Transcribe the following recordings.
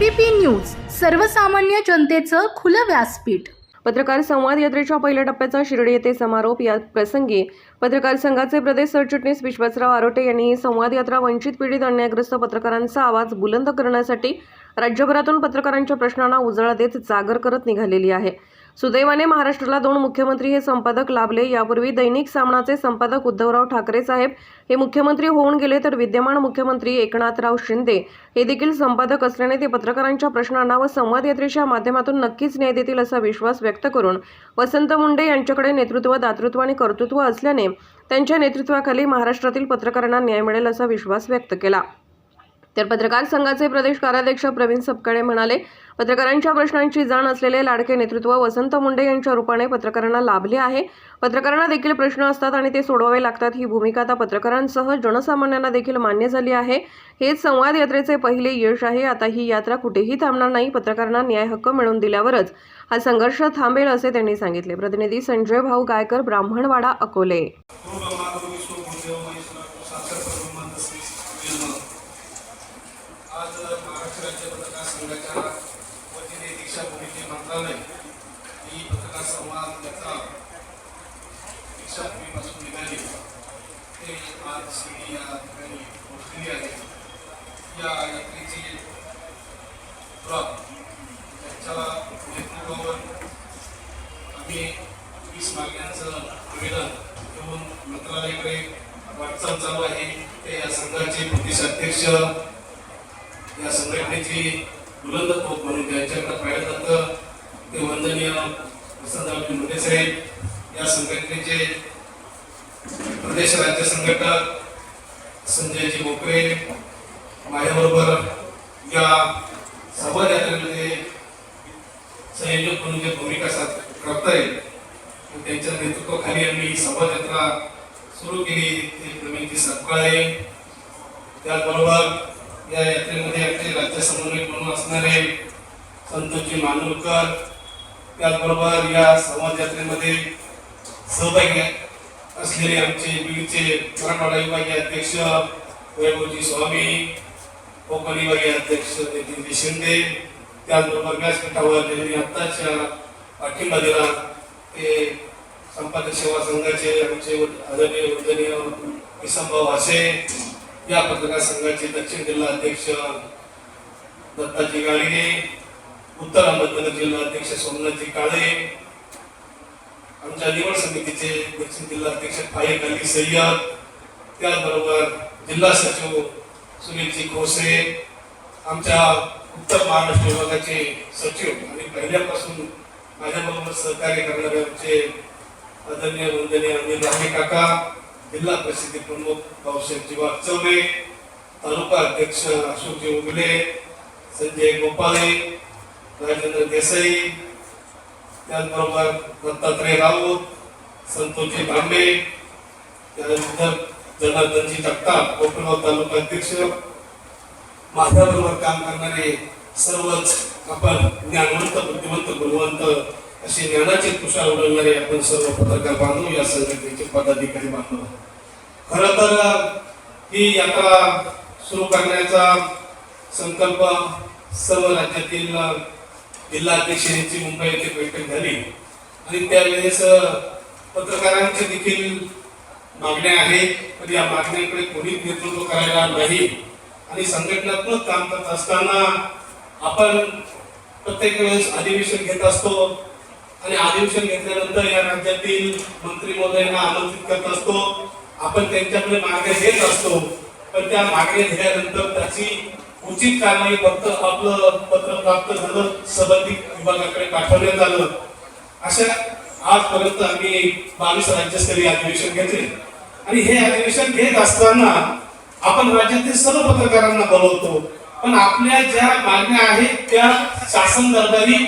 ABP news सर्वसामान्य जनतेचं खुलं व्यासपीठ. पत्रकार संवाद यात्रेच्या पहिल्या टप्प्याचा शिर्डी येथे समारोप या प्रसंगी पत्रकार संघाचे प्रदेश सरचिटणीस विश्वासराव आरोटे यांनी ही संवाद यात्रा वंचित पीडित अन्यायग्रस्त पत्रकारांचा आवाज बुलंद करण्यासाठी राज्यभरातून पत्रकारांच्या प्रश्नांना उजाळा देत जागर करत निघालेली आहे. सुदैवाने महाराष्ट्राला दोन मुख्यमंत्री हे संपादक लाभले. यापूर्वी दैनिक सामनाचे संपादक उद्धवराव ठाकरे साहेब हे मुख्यमंत्री होऊन गेले तर विद्यमान मुख्यमंत्री एकनाथराव शिंदे हे देखील संपादक असल्याने ते पत्रकारांच्या प्रश्नांना व संवाद यात्रेच्या माध्यमातून नक्कीच न्याय देतील असा विश्वास व्यक्त करून वसंत मुंडे यांच्याकडे नेतृत्व दातृत्व आणि कर्तृत्व असल्याने त्यांच्या नेतृत्वाखाली महाराष्ट्रातील पत्रकारांना न्याय मिळेल असा विश्वास व्यक्त केला. तर पत्रकार संघाचे प्रदेश कार्याध्यक्ष प्रवीण सपकाळे म्हणाले पत्रकारांच्या प्रश्नांची जाण असलेले लाडके नेतृत्व वसंत मुंडे यांच्या रूपाने पत्रकारांना लाभले आहे. पत्रकारांना देखील प्रश्न असतात आणि ते सोडवावे लागतात. ही भूमिका आता पत्रकारांसह जनसामान्यांना देखील मान्य झाली आहे. हेच संवाद यात्रेचे पहिले यश आहे. आता ही यात्रा कुठेही थांबणार नाही. पत्रकारांना न्याय हक्क मिळवून दिल्यावरच हा संघर्ष थांबेल असे त्यांनी सांगितले. प्रतिनिधी संजय भाऊ गायकर ब्राह्मणवाडा अकोले. राज्य पत्रकार संघाच्या वतीने दीक्षाभूमीचे मंत्रालय ही पत्रकार संवाद यात्रा दीक्षाभूमीपासून निघाली. ते आज शिर्डी या ठिकाणी पोहोचलेली आहे. या यात्रेची सुरुवात त्यांच्या नेतृत्वावर आम्ही वीस मागण्यांचं निवेदन घेऊन मंत्रालयाकडे वाटचाल चालू आहे. ते या संघाचे प्रदेशाध्यक्ष अध्यक्ष या संघटनेची बुलंद तोफ म्हणून त्यांच्याकडे पाहिलं जातं ते वंदनीय वसंतराव मुंडे साहेब या संघटनेचे प्रदेश राज्य संघटक संजयजी मोकरे माझ्याबरोबर या संवाद यात्रेमध्ये संयोजक म्हणून जे भूमिका करता येईल त्यांच्या नेतृत्वाखाली आम्ही संवाद यात्रा सुरू केली. ते प्रवीणजी सपकाळे. त्याचबरोबर या यात्रेमध्ये आमचे राज्य समन्वयक म्हणून असणारे संतोषजी मानूरकर त्याचबरोबर या संवाद यात्रेमध्ये सहभागी असलेले आमचे बीडचे मराठवाडा विभागीय अध्यक्ष वैभवजी स्वामी कोकण विभागीय अध्यक्ष नितीनजी शिंदे त्याचबरोबर व्यासपीठावर त्यांनी आत्ताच्या पाठिंबा दिला. ते संपादक सेवा संघाचे आमचे आदरणीय वंदनीय किसनभाऊ वासे या पत्रकार संघाचे दक्षिण जिल्हा अध्यक्ष दत्ताजी गाडगे उत्तर अहमदनगर जिल्हा अध्यक्ष सोमनाथजी काळे आमच्या निवड समितीचे दक्षिण जिल्हा अध्यक्ष फाईक अली सय्यद त्याचबरोबर जिल्हा सचिव सुनीलजी खोसे आमच्या उत्तर महाराष्ट्र विभागाचे सचिव आणि पहिल्यापासून माझ्याबरोबर सहकार्य करणारे आमचे आदरणीय वंदनीय अनिल राणे काका जिल्हा परिषदे प्रमुख भाऊसाहेब जीवा चौबे तालुका अध्यक्ष अशोकजी उगले संजय गोपाळे राजेंद्र देसाई त्याचबरोबर दत्तात्रय राऊत संतोषी तांबे त्यानंतर जनार्दनजी जगताप कोकणगाव तालुका अध्यक्ष. माझ्याबरोबर काम करणारे सर्वच आपण ज्ञानवंत बुद्धिवंत गुणवंत असे ज्ञानाचे तुषार उडवणारे आपण सर्व पत्रकार बांधव या संघटनेचे पदाधिकारी बांधव. खर तर ही यात्रा सुरू करण्याचा संकल्प सर्व राज्यातील जिल्हाध्यक्षांची मुंबई येथे बैठक झाली. आणि त्यावेळेस पत्रकारांच्या देखील मागण्या आहेत पण या मागण्यांकडे कोणीच नेतृत्व करायला नाही. आणि संघटनात्मक काम करत असताना आपण प्रत्येक वेळेस अधिवेशन घेत असतो. आणि अधिवेशन घेतल्यानंतर या राज्यातील मंत्री महोदयांना आमंत्रित करत असतो. आपण त्यांच्याकडे मागण्या घेत असतो. पण त्या मागण्या घेतल्यानंतर त्याची उचित कारवाई फक्त आपलं पत्र प्राप्त झालं संबंधित विभागाकडे पाठवण्यात आलं. अशा आजपर्यंत आम्ही बावीस राज्यस्तरीय अधिवेशन घेतले. आणि हे अधिवेशन घेत असताना आपण राज्यातील सर्व पत्रकारांना बोलवतो पण आपल्या ज्या मागण्या आहेत त्या शासन दरबारी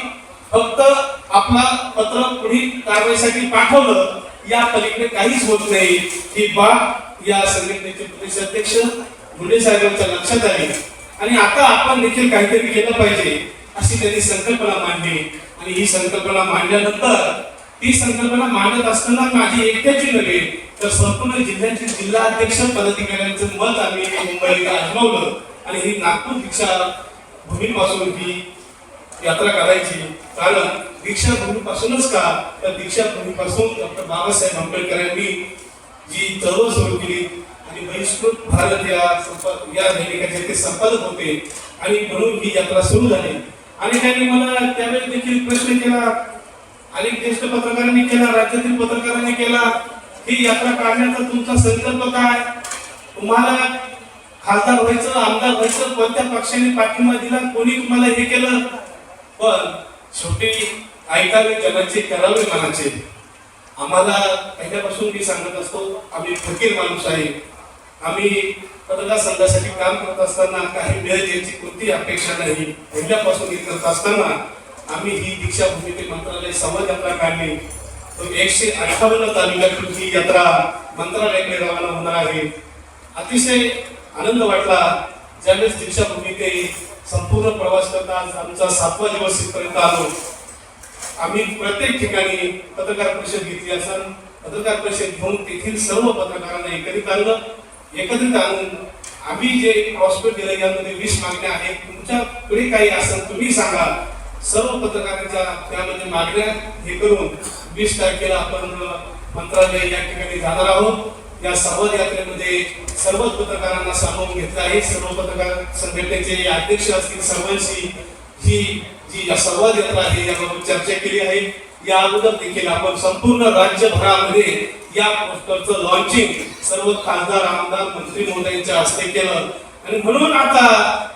फक्त आपला पत्र पुढील कारवाईसाठी पाठवलं या पलीकडे काहीच होत नाही. ही बाब या संघटनेचे प्रदेशाध्यक्ष मुंडे साहेबांच्या लक्षात आली. आणि आता आपण देखील काहीतरी केलं पाहिजे अशी त्यांनी संकल्पना मांडली. आणि ही संकल्पना मांडल्यानंतर ती संकल्पना मांडत असताना माझी एकट्याची नव्हे तर संपूर्ण जिल्ह्याचे जिल्हा अध्यक्ष पदाधिकाऱ्यांचं मत आम्ही मुंबईला आजमावलं आणि ही नागपूर दीक्षा भूमीपासून ही यात्रा करायची. कारण दीक्षाभूमीपासूनच का? तर दीक्षाभूमीपासून डॉक्टर बाबासाहेब आंबेडकरांनी जी चळवळ सुरू केली आणि बहिष्कृत भारत या या दैनिकाचे ते संपादक होते. आणि म्हणून ही यात्रा सुरू झाली. आणि त्यांनी मला त्यावेळी देखील प्रश्न केला. अनेक ज्येष्ठ पत्रकारांनी केला राज्यातील पत्रकारांनी केला ही यात्रा काढण्याचा तुमचा संकल्प काय? तुम्हाला खासदार व्हायचं आमदार व्हायचं कोणत्या पक्षाने पाठिंबा दिला कोणी तुम्हाला हे केलं? पण शेवटी ऐकावे जगाचे करावे मनाचे. आम्हाला पहिल्यापासून मी सांगत असतो आम्ही फकीर माणूस आहे. आम्ही पत्रकार संघासाठी काम करत असताना काही मिळेल याची कोणती अपेक्षा नाही. पहिल्यापासून हे करत असताना आम्ही ही दीक्षाभूमी ते मंत्रालय संवाद यात्रा काढली. तर एकशे अठ्ठावन्न तालुक्यातून ही यात्रा मंत्रालयाकडे रवाना होणार आहे. अतिशय आनंद वाटला. ज्यावेळेस दीक्षाभूमी ते संपूर्ण प्रवास करता आमचा सातवा दिवस इथपर्यंत आलो. आम्ही प्रत्येक ठिकाणी पत्रकार परिषद घेतली असेल पत्रकार परिषद घेऊन तेथील सर्व पत्रकारांना एकत्रित आणलं. एकत्रित आणून आम्ही जे प्रॉस्पेक्ट दिलं यामध्ये वीस मागण्या आहेत तुमच्याकडे काही असेल तुम्ही सांगा. सर्व पत्रकारांच्या त्यामध्ये मागण्या हे करून वीस तारखेला आपण मंत्रालय या ठिकाणी जाणार आहोत. या संवाद यात्रेमध्ये सर्वच पत्रकारांना सामावून घेतलं आहे. सर्व पत्रकार संघटनेचे अध्यक्ष असतील सर्वांशी ही जी या संवाद यात्रा आहे याबाबत चर्चा केली आहे. या अगोदर देखील आपण संपूर्ण राज्यभरामध्ये या पोस्टरचं लॉन्चिंग सर्व खासदार आमदार मंत्री महोदयांच्या हस्ते केलं. आणि म्हणून आता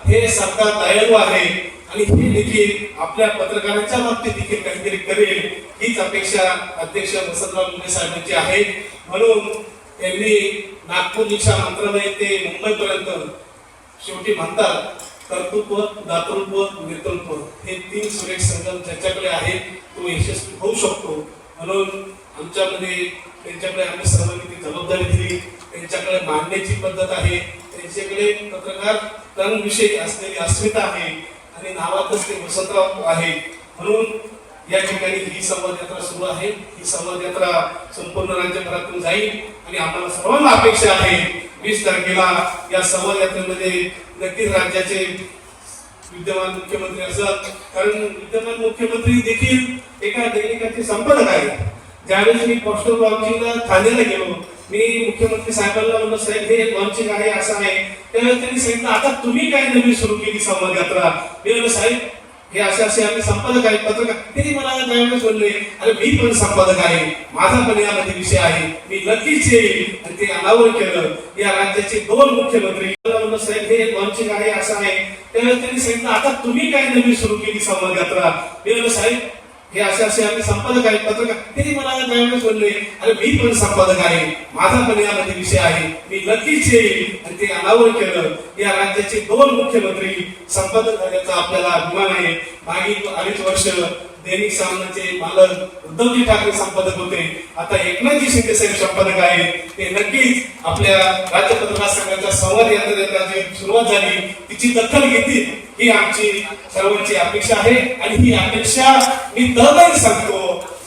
हे सरकार दयाळू आहे आणि हे देखील आपल्या पत्रकारांच्या बाबतीत देखील काहीतरी करेल हीच अपेक्षा अध्यक्ष वसंतराव मुंडे साहेबांची आहे. म्हणून त्यांनी नागपूर दीक्षा मंत्रालय ते मुंबईपर्यंत शेवटी म्हणतात कर्तृत्व दातृत्व नेतृत्व हे तीन सुरेख संकल्प ज्याच्याकडे आहेत तो यशस्वी होऊ शकतो. म्हणून आमच्यामध्ये त्यांच्याकडे आम्ही सर्वांनी ती जबाबदारी दिली. त्यांच्याकडे मांडण्याची पद्धत आहे. त्यांच्याकडे पत्रकार विषयी असलेली अस्मिता आहे आणि नावातच ते वसंतराव आहे. म्हणून या ठिकाणी ही संवाद यात्रा सुरू आहे. ही संवाद यात्रा संपूर्ण राज्यभरातून जाईल आणि आम्हाला सर्वांना अपेक्षा आहे. वीस तारखेला या संवाद यात्रेमध्ये नक्कीच राज्याचे विद्यमान मुख्यमंत्री असत कारण विद्यमान मुख्यमंत्री देखील एका दैनिकाचे संपादक आहेत. ज्यावेळेस मी पोस्टल लॉन्चिंगला ठाण्याला गेलो मी मुख्यमंत्री साहेबांना म्हणलं साहेब हे लॉन्चिंग आहे असं आहे. त्यावेळेस त्यांनी सांगितलं आता तुम्ही काय नवी सुरू केली संवाद यात्रा मी म्हणलं साहेब हे असे असे आम्ही संपादक आहेत पत्रकार. त्यांनी मला त्यावेळेस बोलले अरे मी पण संपादक आहे. माझा पण यामध्ये विषय आहे. मी नक्कीच येईल. आणि ते अनावर केलं. या राज्याचे दोन मुख्यमंत्री साहेब हे लॉन्चिंग आहे असं आहे. त्यावेळेस त्यांनी सांगितलं आता तुम्ही काय नवी सुरू केली संवाद यात्रा? मी साहेब हे असे असे आम्ही संपादक आहेत पत्रकार. त्यांनी मला त्यावेळेस बोलले अरे मी पण संपादक आहे. माझा पण यामध्ये विषय आहे. मी नक्कीच येईल. आणि ते अनावर केलं. या राज्याचे दोन मुख्यमंत्री संपादक झाल्याचा आपल्याला अभिमान आहे. मागील अडीच वर्ष दैनिक सामनाचे मालक उद्धवजी ठाकरे संपादक होते. आता एकनाथजी शिंदे साहेब संपादक आहेत. ते नक्कीच आपल्या राज्य पत्रकार संघाच्या संवाद यात्रेला जी सुरुवात झाली तिची दखल घेतील ही आमची सर्वांची अपेक्षा आहे. आणि ही अपेक्षा मी दरवेळी सांगतो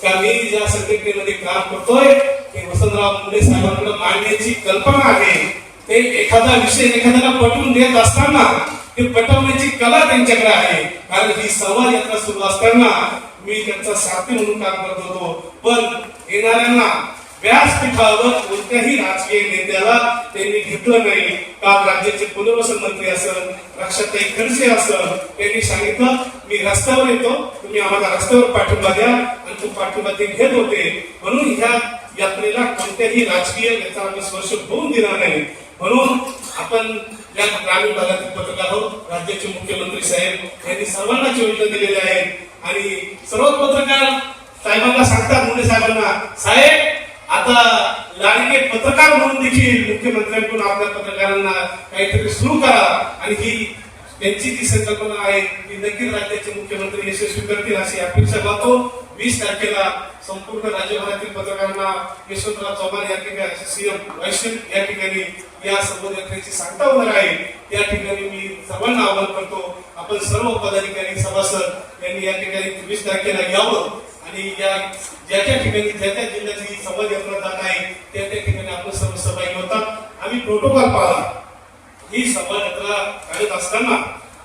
का मी ज्या संघटनेमध्ये काम करतोय हे वसंतराव मुंडे साहेबांकडे मांडण्याची कल्पना आहे. ते एखादा विषय एखाद्याला पटवून देत असताना ते पटवण्याची कला त्यांच्याकडे आहे. कारण ही संवाद यात्रा सुरू असताना मी त्यांचा साथी म्हणून काम करत होतो. पण येणाऱ्यांना व्यासपीठावर कोणत्याही राजकीय नेत्याला त्यांनी घेतलं नाही. काल राज्याचे पुनर्वसन मंत्री असेल रक्षाताई खडसे असेल त्यांनी सांगितलं मी रस्त्यावर येतो. तुम्ही आम्हाला रस्त्यावर पाठिंबा द्या. आणि तो पाठिंबा ते घेत होते. म्हणून ह्या यात्रेला कोणत्याही राजकीय नेत्याला स्पर्श होऊन दिला नाही. म्हणून आपण या ग्रामीण भागातील पत्रकार आहोत. राज्याचे मुख्यमंत्री साहेब यांनी सर्वांना योजना दिलेल्या आहेत आणि सर्व पत्रकार साहेबांना सांगतात मुंडे साहेबांना साहेब आता लाडके पत्रकार म्हणून देखील मुख्यमंत्र्यांकडून आपल्या पत्रकारांना काहीतरी सुरू करा. आणि ही त्यांची जी संकल्पना आहे ती नक्कीच राज्याचे मुख्यमंत्री यशस्वी करतील अशी अपेक्षा करतो. वीस तारखेला संपूर्ण राज्यभरातील पत्रकारांना यशवंतराव चव्हाण या ठिकाणी सीएम वैश्विक या ठिकाणी या संबोध यात्रेची सांगता होणार आहे. त्या ठिकाणी मी सर्वांना आवाहन करतो आपण सर्व पदाधिकारी सभासद त्यांनी या ठिकाणी चोवीस तारखेला यावं? आणि या ज्या ज्या ठिकाणी ज्या त्या जिल्ह्याची समाज यात्रा जात आहे त्या त्या ठिकाणी आपण सर्व सहभागी होतात आम्ही प्रोटोकॉल पाळला. ही समाज यात्रा काढत असताना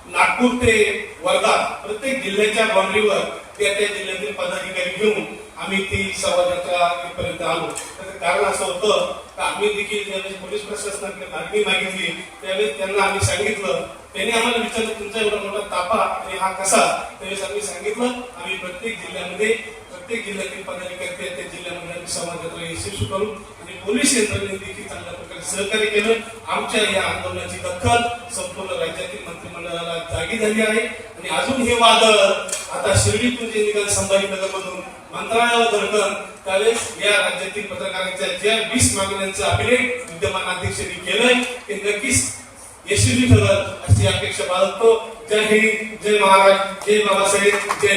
नागपूर ते वर्धा प्रत्येक जिल्ह्याच्या बाउंड्रीवर त्या त्या जिल्ह्यातील पदाधिकारी घेऊन आम्ही ती शोभायात्रा इथपर्यंत आलो. त्याचं कारण असं होतं का आम्ही देखील ज्यावेळेस पोलीस प्रशासनाकडे मागणी मागितली त्यावेळेस त्यांना आम्ही सांगितलं. त्यांनी आम्हाला विचारलं तुमचा एवढा मोठा तापा आणि हा कसा? त्यावेळेस आम्ही सांगितलं आम्ही प्रत्येक जिल्ह्यामध्ये प्रत्येक जिल्ह्यातील पदाधिकारी त्या त्या जिल्ह्यामध्ये आम्ही शोभायात्रा यशस्वी करू आणि पोलीस यंत्रणेने देखील चांगल्या प्रकारे सहकार्य केलं. आमच्या या आंदोलनाची दखल संपूर्ण राज्यातील मंत्रिमंडळाला जागी झाली आहे आणि अजून हे वादळ आता शिर्डीतून जे निघाल संभाजीनगरमधून मंत्रालयाला धडकन त्यावेळेस या राज्यातील पत्रकारांच्या ज्या वीस मागण्यांचं अभिलेख विद्यमान अध्यक्षांनी केलंय ते नक्कीच यशस्वी ठरल अशी अपेक्षा बाळगतो. जय हिंद जय महाराज जय बाबासाहेब जय